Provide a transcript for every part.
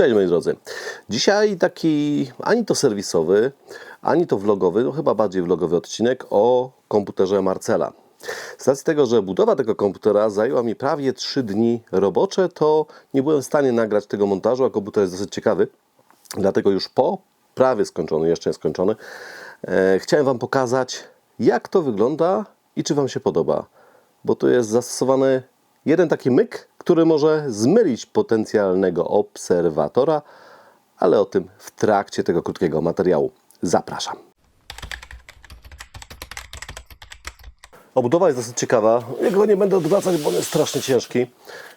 Cześć moi drodzy. Dzisiaj taki ani to serwisowy, ani to vlogowy, no chyba bardziej vlogowy odcinek o komputerze Marcela. Z racji tego, że budowa tego komputera zajęła mi prawie 3 dni robocze, to nie byłem w stanie nagrać tego montażu, a komputer jest dosyć ciekawy. Dlatego już po prawie skończony, jeszcze nie skończony, e, chciałem Wam pokazać, jak to wygląda i czy Wam się podoba. Bo tu jest zastosowany jeden taki myk, który może zmylić potencjalnego obserwatora, ale o tym w trakcie tego krótkiego materiału. Zapraszam. Obudowa jest dosyć ciekawa. Ja go nie będę odwracać, bo on jest strasznie ciężki.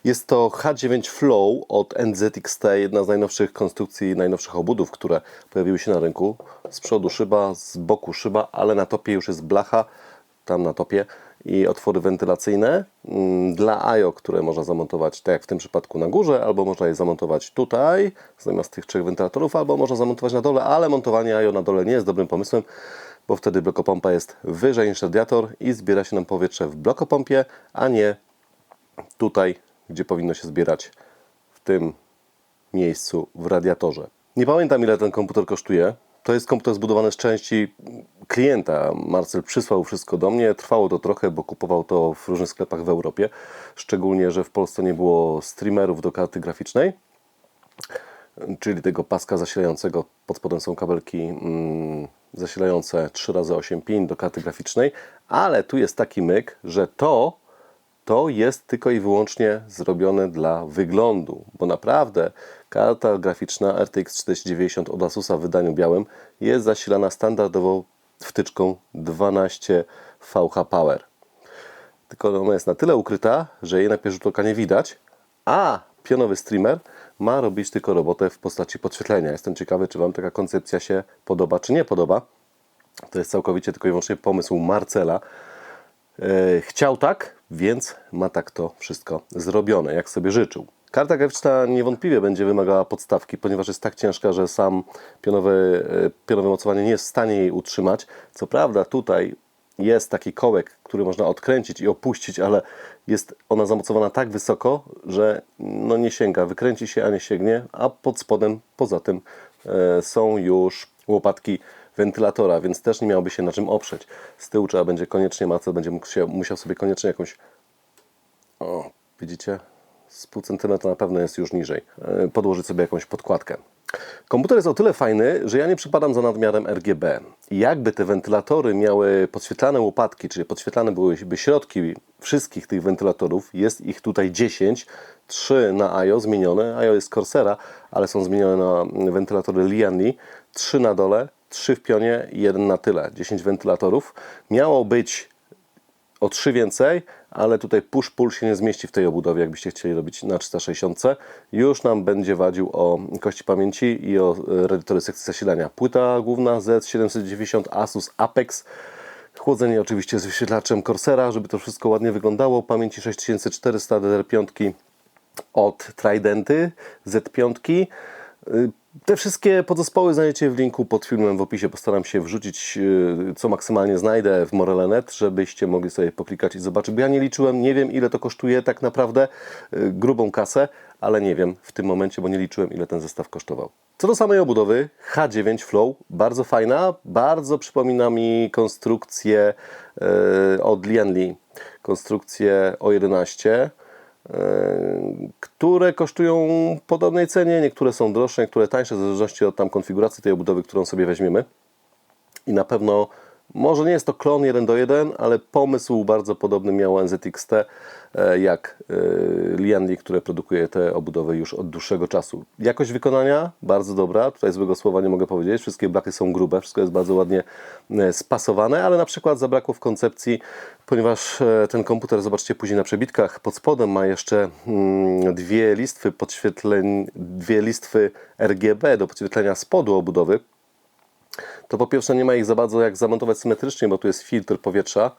Jest to H9 Flow od NZXT, jedna z najnowszych konstrukcji, najnowszych obudów, które pojawiły się na rynku. Z przodu szyba, z boku szyba, ale na topie już jest blacha, tam na topie i otwory wentylacyjne mm, dla IO, które można zamontować, tak jak w tym przypadku na górze, albo można je zamontować tutaj, zamiast tych trzech wentylatorów, albo można zamontować na dole, ale montowanie IO na dole nie jest dobrym pomysłem, bo wtedy blokopompa jest wyżej niż radiator i zbiera się nam powietrze w blokopompie, a nie tutaj, gdzie powinno się zbierać w tym miejscu w radiatorze. Nie pamiętam ile ten komputer kosztuje. To jest komputer zbudowany z części klienta. Marcel przysłał wszystko do mnie. Trwało to trochę, bo kupował to w różnych sklepach w Europie. Szczególnie, że w Polsce nie było streamerów do karty graficznej, czyli tego paska zasilającego. Pod spodem są kabelki mm, zasilające 3x8 pin do karty graficznej, ale tu jest taki myk, że to to jest tylko i wyłącznie zrobione dla wyglądu, bo naprawdę karta graficzna RTX 4090 od Asusa w wydaniu białym jest zasilana standardowo wtyczką 12 VH Power. Tylko ona jest na tyle ukryta, że jej na pierwszy rzut oka nie widać, a pionowy streamer ma robić tylko robotę w postaci podświetlenia. Jestem ciekawy, czy Wam taka koncepcja się podoba, czy nie podoba. To jest całkowicie tylko i wyłącznie pomysł Marcela. E, Chciał tak, więc ma tak to wszystko zrobione, jak sobie życzył. Karta graficzna niewątpliwie będzie wymagała podstawki, ponieważ jest tak ciężka, że sam e, pionowe mocowanie nie jest w stanie jej utrzymać. Co prawda tutaj jest taki kołek, który można odkręcić i opuścić, ale jest ona zamocowana tak wysoko, że no nie sięga, wykręci się, a nie sięgnie, a pod spodem poza tym e, są już łopatki wentylatora, więc też nie miałoby się na czym oprzeć. Z tyłu trzeba będzie koniecznie, Marcel będzie się, musiał sobie koniecznie jakąś o, widzicie? Z pół centymetra na pewno jest już niżej. E, Podłożyć sobie jakąś podkładkę. Komputer jest o tyle fajny, że ja nie przypadam za nadmiarem RGB. Jakby te wentylatory miały podświetlane łopatki, czyli podświetlane byłyby środki wszystkich tych wentylatorów, jest ich tutaj 10, 3 na IO zmienione, IO jest Corsera, ale są zmienione na wentylatory Lianli, 3 na dole, 3 w pionie i 1 na tyle, 10 wentylatorów. Miało być o 3 więcej, ale tutaj push-pull się nie zmieści w tej obudowie, jakbyście chcieli robić na 360. Już nam będzie wadził o kości pamięci i o e, reduktory sekcji zasilania. Płyta główna Z790 Asus Apex. Chłodzenie oczywiście z wyświetlaczem Corsera, żeby to wszystko ładnie wyglądało. Pamięci 6400 DDR5 od Tridenty Z5. Te wszystkie podzespoły znajdziecie w linku pod filmem w opisie. Postaram się wrzucić, y, co maksymalnie znajdę w Morele.net, żebyście mogli sobie poklikać i zobaczyć. Bo ja nie liczyłem, nie wiem ile to kosztuje tak naprawdę, y, grubą kasę, ale nie wiem w tym momencie, bo nie liczyłem ile ten zestaw kosztował. Co do samej obudowy, H9 Flow, bardzo fajna, bardzo przypomina mi konstrukcję y, od Lianli, konstrukcję O11 które kosztują podobnej cenie, niektóre są droższe, niektóre tańsze, w zależności od tam konfiguracji tej obudowy, którą sobie weźmiemy. I na pewno, może nie jest to klon 1 do 1, ale pomysł bardzo podobny miał NZXT, e, jak e, Lianli, które produkuje te obudowy już od dłuższego czasu. Jakość wykonania? Bardzo dobra, tutaj złego słowa nie mogę powiedzieć, wszystkie blachy są grube, wszystko jest bardzo ładnie e, spasowane, ale na przykład zabrakło w koncepcji, ponieważ ten komputer, zobaczcie później na przebitkach, pod spodem ma jeszcze mm, dwie listwy podświetleń, dwie listwy RGB do podświetlenia spodu obudowy, to po pierwsze nie ma ich za bardzo jak zamontować symetrycznie, bo tu jest filtr powietrza,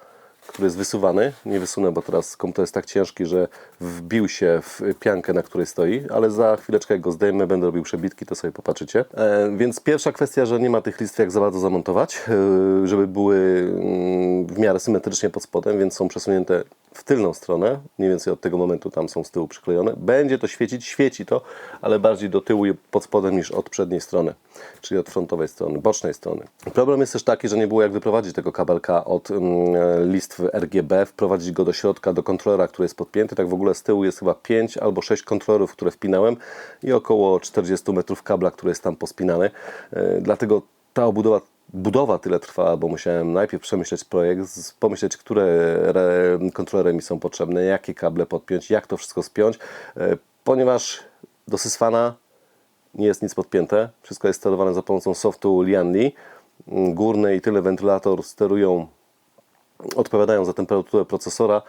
który jest wysuwany. Nie wysunę, bo teraz komputer jest tak ciężki, że wbił się w piankę, na której stoi, ale za chwileczkę jak go zdejmę, będę robił przebitki, to sobie popatrzycie. E, więc pierwsza kwestia, że nie ma tych listw jak za bardzo zamontować, e, żeby były mm, w miarę symetrycznie pod spodem, więc są przesunięte w tylną stronę, mniej więcej od tego momentu tam są z tyłu przyklejone. Będzie to świecić, świeci to, ale bardziej do tyłu i pod spodem niż od przedniej strony, czyli od frontowej strony, bocznej strony. Problem jest też taki, że nie było jak wyprowadzić tego kabelka od mm, listw RGB, wprowadzić go do środka, do kontrolera, który jest podpięty. Tak w ogóle z tyłu jest chyba 5 albo 6 kontrolerów, które wpinałem i około 40 metrów kabla, który jest tam pospinany. Yy, Dlatego ta obudowa budowa tyle trwała, bo musiałem najpierw przemyśleć projekt, pomyśleć, które re- kontrolery mi są potrzebne, jakie kable podpiąć, jak to wszystko spiąć, e, ponieważ do Sysfana nie jest nic podpięte, wszystko jest sterowane za pomocą softu Lianli. Mm, Górny i tyle wentylator sterują, odpowiadają za temperaturę procesora,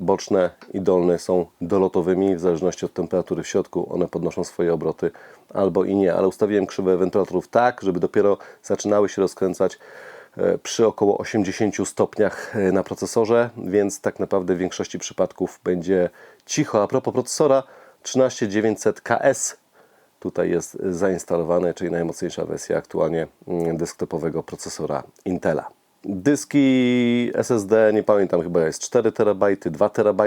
boczne i dolne są dolotowymi, w zależności od temperatury w środku one podnoszą swoje obroty albo i nie, ale ustawiłem krzywe wentylatorów tak, żeby dopiero zaczynały się rozkręcać e, przy około 80 stopniach e, na procesorze, więc tak naprawdę w większości przypadków będzie cicho. A propos procesora 13900 KS tutaj jest zainstalowany, czyli najmocniejsza wersja aktualnie mm, desktopowego procesora Intela. Dyski SSD, nie pamiętam, chyba jest 4 TB, 2 TB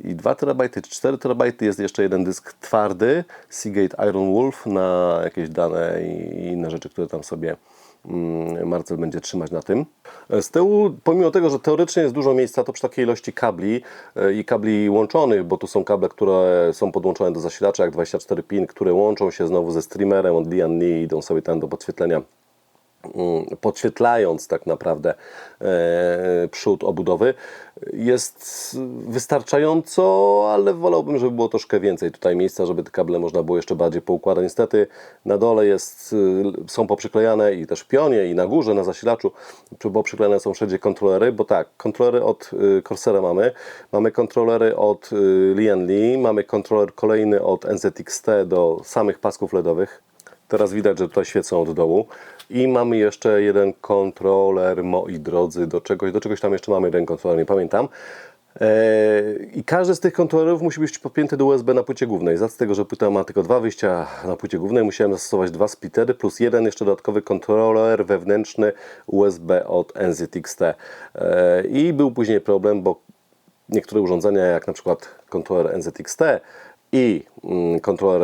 i 2 TB czy 4 TB jest jeszcze jeden dysk twardy Seagate Iron Wolf na jakieś dane i inne rzeczy, które tam sobie mm, Marcel będzie trzymać na tym. Z tyłu, pomimo tego, że teoretycznie jest dużo miejsca, to przy takiej ilości kabli e, i kabli łączonych, bo tu są kable, które są podłączone do zasilacza, jak 24 pin, które łączą się znowu ze streamerem od Lian Li i idą sobie tam do podświetlenia podświetlając tak naprawdę e, przód obudowy, jest wystarczająco, ale wolałbym, żeby było troszkę więcej tutaj miejsca, żeby te kable można było jeszcze bardziej poukładać. Niestety na dole jest, y, są poprzyklejane i też w pionie i na górze, na zasilaczu, bo przyklejane są wszędzie kontrolery, bo tak, kontrolery od y, Corsera mamy, mamy kontrolery od y, Lian Li, mamy kontroler kolejny od NZXT do samych pasków LEDowych, Teraz widać, że tutaj świecą od dołu. I mamy jeszcze jeden kontroler, moi drodzy, do czegoś, do czegoś tam jeszcze mamy jeden kontroler, nie pamiętam. Eee, I każdy z tych kontrolerów musi być podpięty do USB na płycie głównej. Z tego, że płyta ma tylko dwa wyjścia na płycie głównej, musiałem zastosować dwa splittery plus jeden jeszcze dodatkowy kontroler wewnętrzny USB od NZXT. Eee, I był później problem, bo niektóre urządzenia, jak na przykład kontroler NZXT i mm, kontroler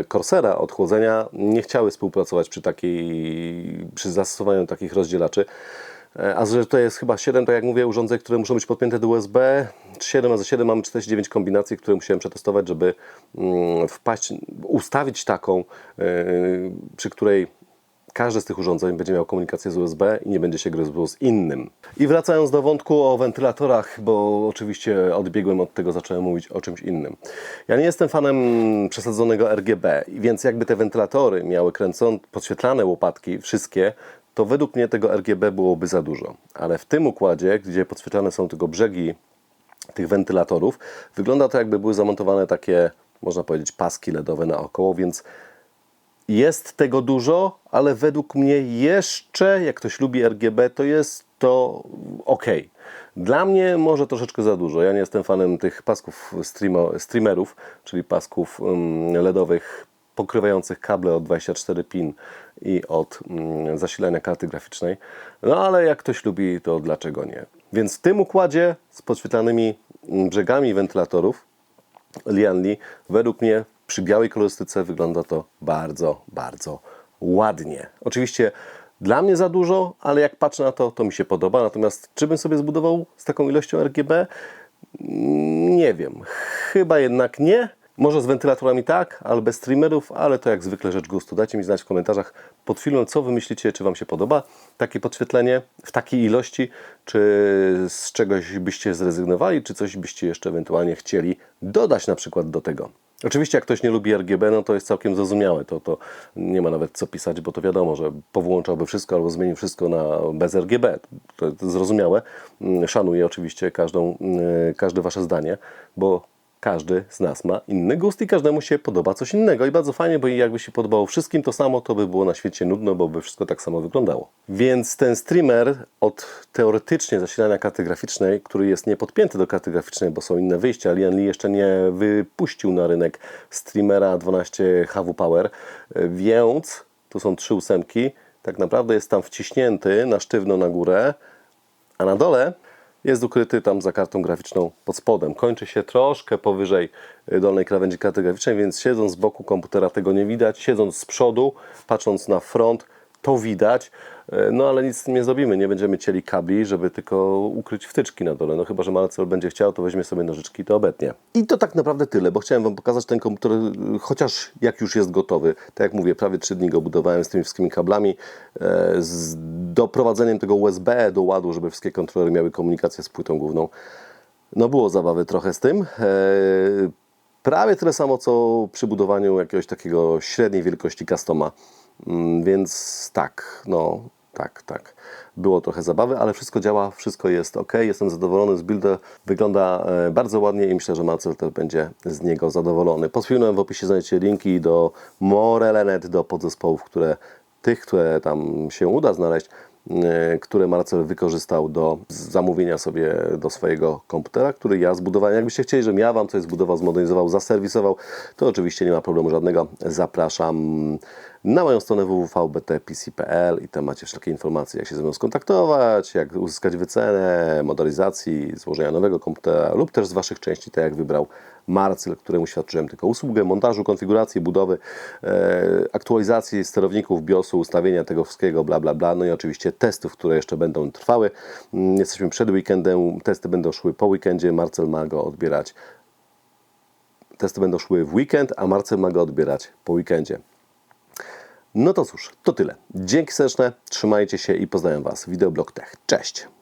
e, Corsera od chłodzenia, nie chciały współpracować przy, takiej, przy zastosowaniu takich rozdzielaczy. E, A że to jest chyba 7, tak jak mówię, urządzeń, które muszą być podpięte do USB. 7 razy 7 mamy 49 kombinacji, które musiałem przetestować, żeby mm, wpaść, ustawić taką, e, przy której każde z tych urządzeń będzie miał komunikację z USB i nie będzie się gryzło z innym. I wracając do wątku o wentylatorach, bo oczywiście odbiegłem od tego, zacząłem mówić o czymś innym. Ja nie jestem fanem przesadzonego RGB, więc jakby te wentylatory miały kręcone, podświetlane łopatki, wszystkie, to według mnie tego RGB byłoby za dużo. Ale w tym układzie, gdzie podświetlane są tylko brzegi tych wentylatorów, wygląda to jakby były zamontowane takie, można powiedzieć, paski LEDowe naokoło, więc jest tego dużo, ale według mnie jeszcze, jak ktoś lubi RGB, to jest to ok. Dla mnie może troszeczkę za dużo. Ja nie jestem fanem tych pasków streamo, streamerów, czyli pasków um, LEDowych pokrywających kable od 24 pin i od um, zasilania karty graficznej. No ale jak ktoś lubi, to dlaczego nie? Więc w tym układzie z podświetlanymi mm, brzegami wentylatorów Lianli, według mnie przy białej kolorystyce wygląda to bardzo, bardzo ładnie. Oczywiście dla mnie za dużo, ale jak patrzę na to, to mi się podoba. Natomiast czy bym sobie zbudował z taką ilością RGB? Nie wiem. Chyba jednak nie. Może z wentylatorami tak, ale bez streamerów, ale to jak zwykle rzecz gustu. Dajcie mi znać w komentarzach pod filmem, co wy myślicie, czy wam się podoba takie podświetlenie w takiej ilości, czy z czegoś byście zrezygnowali, czy coś byście jeszcze ewentualnie chcieli dodać na przykład do tego. Oczywiście jak ktoś nie lubi RGB, no to jest całkiem zrozumiałe, to, to nie ma nawet co pisać, bo to wiadomo, że powłączałby wszystko albo zmienił wszystko na bez RGB. To jest zrozumiałe. Mm, Szanuję oczywiście każdą, mm, każde wasze zdanie, bo każdy z nas ma inny gust i każdemu się podoba coś innego. I bardzo fajnie, bo jakby się podobało wszystkim to samo, to by było na świecie nudno, bo by wszystko tak samo wyglądało. Więc ten streamer od teoretycznie zasilania karty graficznej, który jest niepodpięty do karty graficznej, bo są inne wyjścia, Lian Li jeszcze nie wypuścił na rynek streamera 12 HW Power, więc tu są trzy ósemki, tak naprawdę jest tam wciśnięty na sztywno na górę, a na dole jest ukryty tam za kartą graficzną pod spodem. Kończy się troszkę powyżej y, dolnej krawędzi karty graficznej, więc siedząc z boku komputera tego nie widać. Siedząc z przodu, patrząc na front, to widać, e, no ale nic z tym nie zrobimy. Nie będziemy cieli kabli, żeby tylko ukryć wtyczki na dole. No chyba, że Marcel będzie chciał, to weźmie sobie nożyczki i to obetnie. I to tak naprawdę tyle, bo chciałem Wam pokazać ten komputer, y, chociaż jak już jest gotowy. Tak jak mówię, prawie 3 dni go budowałem z tymi wszystkimi kablami, e, z doprowadzeniem tego USB do ładu, żeby wszystkie kontrolery miały komunikację z płytą główną. No było zabawy trochę z tym. Prawie tyle samo, co przy budowaniu jakiegoś takiego średniej wielkości customa. Mm, Więc tak, no tak, tak. Było trochę zabawy, ale wszystko działa, wszystko jest ok. Jestem zadowolony z builda. Wygląda e, bardzo ładnie i myślę, że Marcel też będzie z niego zadowolony. Pod filmem w opisie znajdziecie linki do Morelenet, do podzespołów, które tych, które tam się uda znaleźć, które Marcel wykorzystał do zamówienia sobie do swojego komputera, który ja zbudowałem. Jakbyście chcieli, żebym ja Wam coś zbudował, zmodernizował, zaserwisował, to oczywiście nie ma problemu żadnego. Zapraszam na moją stronę www.btpc.pl i tam macie wszelkie informacje, jak się ze mną skontaktować, jak uzyskać wycenę, motoryzacji, złożenia nowego komputera lub też z Waszych części, tak jak wybrał Marcel, któremu świadczyłem tylko usługę montażu, konfiguracji, budowy, e, aktualizacji sterowników, BIOSu, ustawienia tego wszystkiego, bla, bla, bla. No i oczywiście testów, które jeszcze będą trwały. Mm, Jesteśmy przed weekendem, testy będą szły po weekendzie, Marcel ma go odbierać. Testy będą szły w weekend, a Marcel ma go odbierać po weekendzie. No to cóż, to tyle. Dzięki serdeczne, trzymajcie się i pozdrawiam Was. Wideoblog Tech. Cześć!